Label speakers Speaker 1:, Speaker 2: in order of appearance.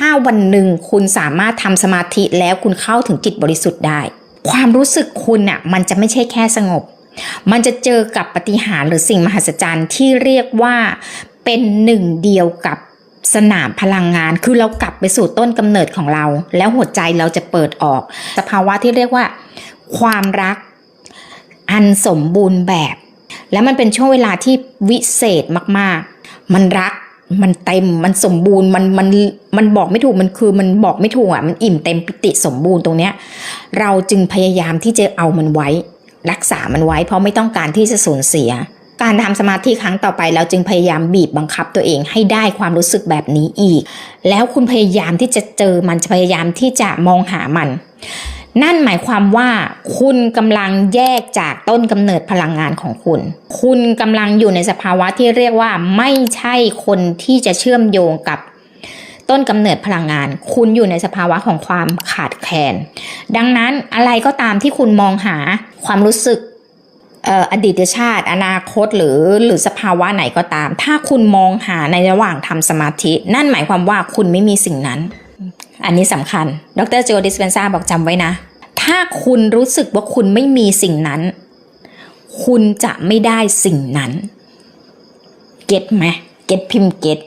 Speaker 1: ถ้าวันหนึ่งคุณสามารถทำสมาธิแล้วคุณเข้าถึงจิตบริสุทธิ์ได้ ความรู้สึกคุณอะมันจะไม่ใช่แค่สงบ มันจะเจอกับปฏิหารหรือสิ่งมหัศจรรย์ที่เรียกว่าเป็นหนึ่งเดียวกับสนามพลังงาน คือเรากลับไปสู่ต้นกำเนิดของเรา แล้วหัวใจเราจะเปิดออก สภาวะที่เรียกว่า ความรักอันสมบูรณ์แบบ และมันเป็นช่วงเวลาที่วิเศษมาก ๆ มันรัก มันเต็มมันสมบูรณ์มันมันมันบอกไม่ถูกมันคือมันบอกไม่ถูกอะมันอิ่มเต็มปิติสมบูรณ์ตรงเนี้ย เราจึงพยายามที่จะเอามันไว้ รักษามันไว้ เพราะไม่ต้องการที่จะสูญเสีย การทำสมาธิครั้งต่อไป เราจึงพยายามบีบบังคับตัวเองให้ได้ความรู้สึกแบบนี้อีก แล้วคุณพยายามที่จะเจอมันพยายามที่จะมองหามัน นั่นหมายความว่าคุณกำลังแยกจากต้นกำเนิดพลังงานของคุณ คุณกำลังอยู่ในสภาวะที่เรียกว่าไม่ใช่คนที่จะเชื่อมโยงกับต้นกำเนิดพลังงาน คุณอยู่ในสภาวะของความขาดแคลน ดังนั้นอะไรก็ตามที่คุณมองหาความรู้สึกอดีตชาติ อนาคตหรือหรือสภาวะไหนก็ตาม ถ้าคุณมองหาในระหว่างทำสมาธิ นั่นหมายความว่าคุณไม่มีสิ่งนั้น อันนี้สำคัญ ดรโจดิสเปนซาบอกจำไว้นะ ถ้าคุณรู้สึกว่าคุณไม่มีสิ่งนั้น คุณจะไม่ได้สิ่งนั้น เก็ตไหม เก็ตพิมพ์เก็ต